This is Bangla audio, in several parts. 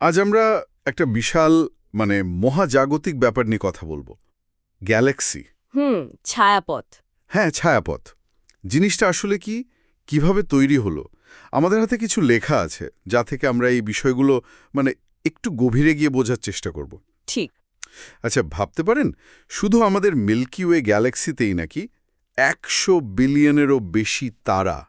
আজ আমরা একটা বিশাল মানে মহাজাগতিক ব্যাপার নিয়ে কথা বলব। গ্যালাক্সি। হুম ছায়াপথ। হ্যাঁ ছায়াপথ। জিনিসটা আসলে কি? কীভাবে তৈরি হলো? আমাদের হাতে কিছু লেখা আছে যা থেকে আমরা এই বিষয়গুলো মানে একটু গভীরে গিয়ে বোঝার চেষ্টা করব। ঠিক। আচ্ছা ভাবতে পারেন? শুধু আমাদের মিল্কি ওয়ে গ্যালাক্সিতেই নাকি একশো বিলিয়নেরও বেশি তারা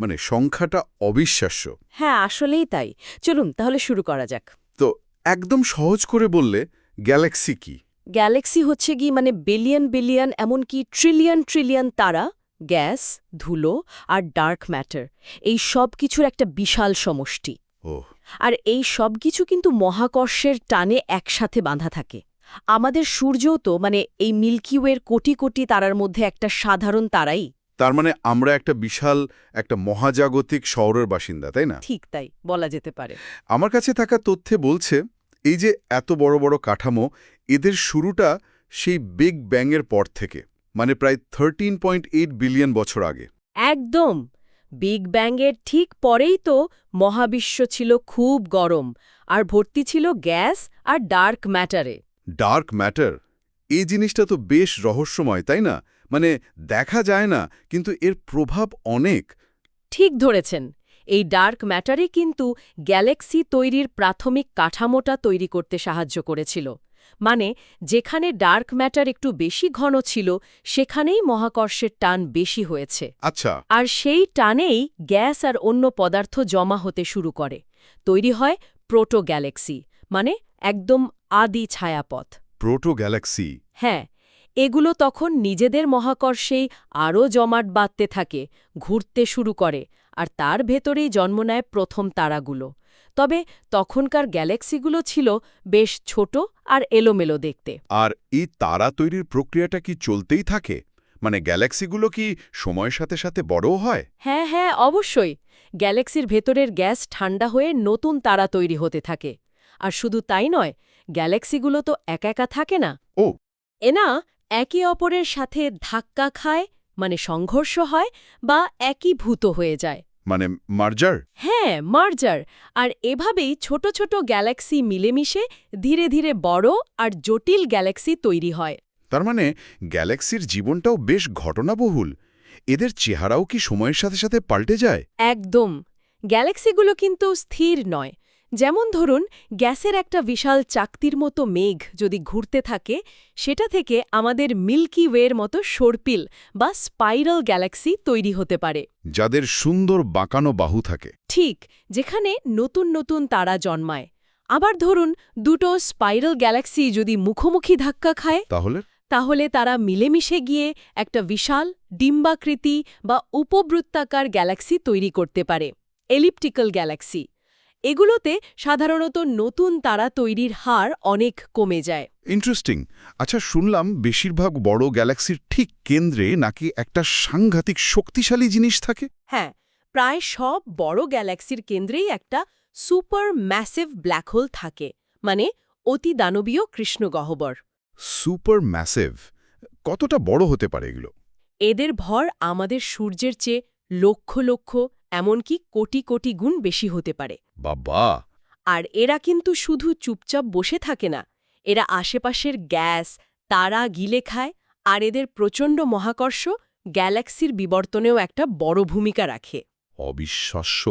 মানে সংখ্যাটা অবিশ্বাস্য। হ্যাঁ আসলেই তাই। চলুন তাহলে শুরু করা যাক। তো একদম সহজ করে বললে গ্যালাক্সি কি? গ্যালাক্সি হচ্ছে কি মানে বিলিয়ন বিলিয়ন এমনকি ট্রিলিয়ন ট্রিলিয়ন তারা গ্যাস ধুলো আর ডার্ক ম্যাটার। এই সব কিছুর একটা বিশাল সমষ্টি। ও। আর এই সব কিছু কিন্তু মহাকর্ষের টানে একসাথে বাঁধা থাকে। আমাদের সূর্যও তো মানে এই মিল্কি ওয়ের কোটি কোটি তারার মধ্যে একটা সাধারণ তারাই। তার মানে আমরা একটা বিশাল একটা মহাজাগতিক শহরের বাসিন্দা তাই না? ঠিক তাই বলা যেতে পারে। আমার কাছে থাকা তথ্যে বলছে এই যে এত বড় বড় কাঠামো এদের শুরুটা সেই বিগ ব্যাংয়ের পর থেকে মানে প্রায় থার্টিন পয়েন্ট এইট বিলিয়ন বছর আগে। একদম! বিগ ব্যাংয়ের ঠিক পরেই তো মহাবিশ্ব ছিল খুব গরম আর ভর্তি ছিল গ্যাস আর ডার্ক ম্যাটারে। Dark matter? এই জিনিসটা তো বেশ রহস্যময় তাই না? মানে দেখা যায় না কিন্তু এর প্রভাব অনেক। ঠিক ধরেছেন। এই ডার্ক ম্যাটারে কিন্তু গ্যালাক্সি তৈরির প্রাথমিক কাঠামোটা তৈরি করতে সাহায্য করেছিল। মানে যেখানে ডার্ক ম্যাটার একটু বেশি ঘন ছিল সেখানেই মহাকর্ষের টান বেশি হয়েছে। আচ্ছা। আর সেই টানেই গ্যাস আর অন্য পদার্থ জমা হতে শুরু করে। তৈরি হয় প্রোটো গ্যালাক্সি মানে একদম আদি ছায়াপথ। Proto Galaxy? হ্যাঁ এগুলো তখন নিজেদের মহাকর্ষেই আরও জমাট বাঁধতে থাকে ঘুরতে শুরু করে আর তার ভেতরেই জন্ম নেয় প্রথম তারাগুলো। তবে তখনকার গ্যালাক্সিগুলো ছিল বেশ ছোট আর এলোমেলো দেখতে। আর এই তারা তৈরির প্রক্রিয়াটা কি চলতেই থাকে? মানে গ্যালাক্সিগুলো কি সময়ের সাথে সাথে বড়ও হয়? হ্যাঁ হ্যাঁ অবশ্যই। গ্যালাক্সির ভেতরের গ্যাস ঠান্ডা হয়ে নতুন তারা তৈরি হতে থাকে। আর শুধু তাই নয় গ্যালাক্সিগুলো তো একা একা থাকে না। ও। এনা একে অপরের সাথে ধাক্কা খায় মানে সংঘর্ষ হয় বা একীভূত হয়ে যায়। মানে মার্জার? হ্যাঁ মার্জার। আর এভাবেই ছোট ছোট গ্যালাক্সি মিলেমিশে ধীরে ধীরে বড় আর জটিল গ্যালাক্সি তৈরি হয়। তার মানে গ্যালাক্সির জীবনটাও বেশ ঘটনাবহুল। এদের চেহারাও কি সময়ের সাথে সাথে পাল্টে যায়? একদম। গ্যালাক্সিগুলো কিন্তু স্থির নয়। যেমন ধরুন গ্যাসের একটা বিশাল চাকতির মতো মেঘ যদি ঘুরতে থাকে সেটা থেকে আমাদের মিল্কি ওয়ের মতো সর্পিল বা স্পাইরাল গ্যালাক্সি তৈরি হতে পারে। যাদের সুন্দর বাঁকানো বাহু থাকে। ঠিক যেখানে নতুন নতুন তারা জন্মায়। আবার ধরুন দুটো স্পাইরাল গ্যালাক্সি যদি মুখোমুখি ধাক্কা খায় তাহলে? তাহলে তারা মিলেমিশে গিয়ে একটা বিশাল ডিম্বাকৃতি বা উপবৃত্তাকার গ্যালাক্সি তৈরি করতে পারে এলিপ্টিক্যাল গ্যালাক্সি। এগুলোতে সাধারণত নতুন তারা তৈরির হার অনেক কমে যায়। ইন্টারেস্টিং আচ্ছা শুনলাম বেশিরভাগ বড় গ্যালাক্সির ঠিক কেন্দ্রে নাকি একটা সাংঘাতিক শক্তিশালী জিনিস থাকে। হ্যাঁ প্রায় সব বড় গ্যালাক্সির কেন্দ্রেই একটা সুপার ম্যাসিভ ব্ল্যাক হোল থাকে মানে অতি দানবীয় কৃষ্ণগহ্বর সুপার ম্যাসিভ? কতটা বড় হতে পারে এগুলো? এদের ভর আমাদের সূর্যের চেয়ে লক্ষ লক্ষ এমনকি কোটি কোটি গুণ বেশি হতে পারে। বাবা! আর এরা কিন্তু শুধু চুপচাপ বসে থাকে না এরা আশেপাশের গ্যাস তারা গিলে খায় আর এদের প্রচণ্ড মহাকর্ষ গ্যালাক্সির বিবর্তনেও একটা বড় ভূমিকা রাখে। অবিশ্বাস্য।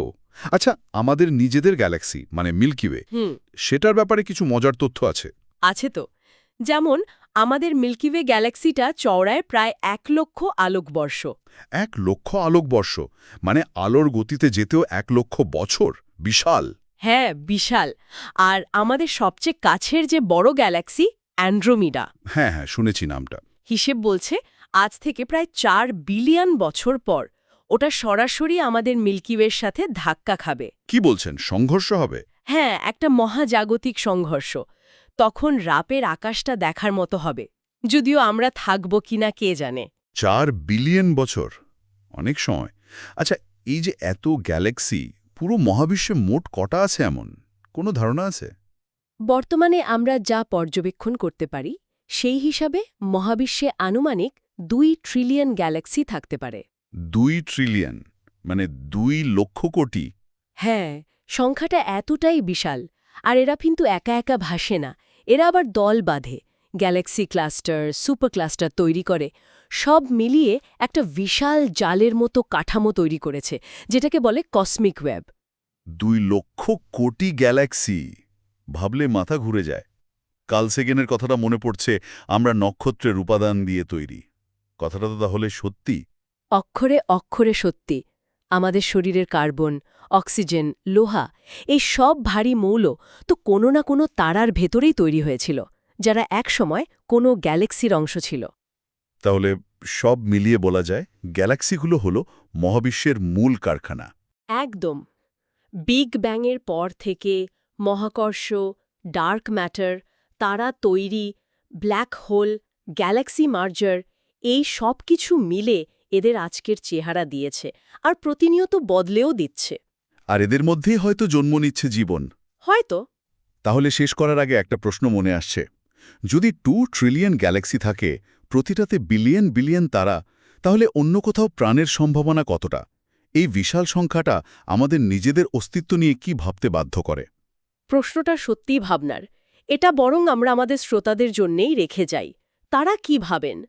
আচ্ছা আমাদের নিজেদের গ্যালাক্সি মানে মিল্কিওয়ে হুম। সেটার ব্যাপারে কিছু মজার তথ্য আছে? আছে তো। যেমন আমাদের মিল্কিওয়ে গ্যালাক্সিটা চওড়ায় প্রায় এক লক্ষ আলোকবর্ষ এক লক্ষ আলোকবর্ষ মানে আলোর গতিতে যেতেও এক লক্ষ বছর? বিশাল। হ্যাঁ বিশাল। আর আমাদের সবচেয়ে কাছের যে বড় গ্যালাক্সি অ্যান্ড্রোমিডা হ্যাঁ হ্যাঁ শুনেছি নামটা। হিসেব বলছে আজ থেকে প্রায় চার বিলিয়ন বছর পর। ওটা সরাসরি আমাদের মিল্কিওয়ের সাথে ধাক্কা খাবে। কি বলছেন? সংঘর্ষ হবে? হ্যাঁ একটা মহাজাগতিক সংঘর্ষ। তখন রাপের আকাশটা দেখার মতো হবে যদিও আমরা থাকব কিনা কে জানে। চার বিলিয়ন বছর অনেক সময়। আচ্ছা এই যে এত গ্যালাক্সি পুরো মহাবিশ্বে মোট কটা আছে এমন? কোনো ধারণা আছে? বর্তমানে আমরা যা পর্যবেক্ষণ করতে পারি সেই হিসাবে মহাবিশ্বে আনুমানিক দুই ট্রিলিয়ন গ্যালাক্সি থাকতে পারে। দুই ট্রিলিয়ন মানে দুই লক্ষ কোটি? হ্যাঁ সংখ্যাটা এতটাই বিশাল আর এরা কিন্তু একা একা ভাসে না এরা আবার দল বাঁধে গ্যালাক্সি ক্লাস্টার সুপার ক্লাস্টার তৈরি করে। সব মিলিয়ে একটা বিশাল জালের মতো কাঠামো তৈরি করেছে যেটাকে বলে কসমিক ওয়েব দুই লক্ষ কোটি গ্যালাক্সি। ভাবলে মাথা ঘুরে যায়। কালসেগেনের কথাটা মনে পড়ছে আমরা নক্ষত্রের উপাদান দিয়ে তৈরি। কথাটা তো তাহলে সত্যি। অক্ষরে অক্ষরে সত্যি। আমাদের শরীরের কার্বন অক্সিজেন লোহা এই সব ভারী মৌল তো কোনো না কোনো তারার ভেতরেই তৈরি হয়েছিল যারা একসময় কোনো গ্যালাক্সির অংশ ছিল। তাহলে সব মিলিয়ে বলা যায় গ্যালাক্সিগুলো হল মহাবিশ্বের মূল কারখানা। একদম। বিগ ব্যাংয়ের পর থেকে মহাকর্ষ ডার্ক ম্যাটার তারা তৈরি ব্ল্যাক হোল গ্যালাক্সি মার্জার এই সব কিছু মিলে এদের আজকের চেহারা দিয়েছে আর প্রতিনিয়ত বদলেও দিচ্ছে। আর এদের মধ্যেই হয়তো জন্ম নিচ্ছে জীবন। হয়তো। তাহলে শেষ করার আগে একটা প্রশ্ন মনে আসছে। যদি টু ট্রিলিয়ন গ্যালাক্সি থাকে প্রতিটাতে বিলিয়ন বিলিয়ন তারা তাহলে অন্য কোথাও প্রাণের সম্ভাবনা কতটা? এই বিশাল সংখ্যাটা আমাদের নিজেদের অস্তিত্ব নিয়ে কি ভাবতে বাধ্য করে? প্রশ্নটা সত্যিই ভাবনার। এটা বরং আমরা আমাদের শ্রোতাদের জন্যেই রেখে যাই। তারা কি ভাবেন?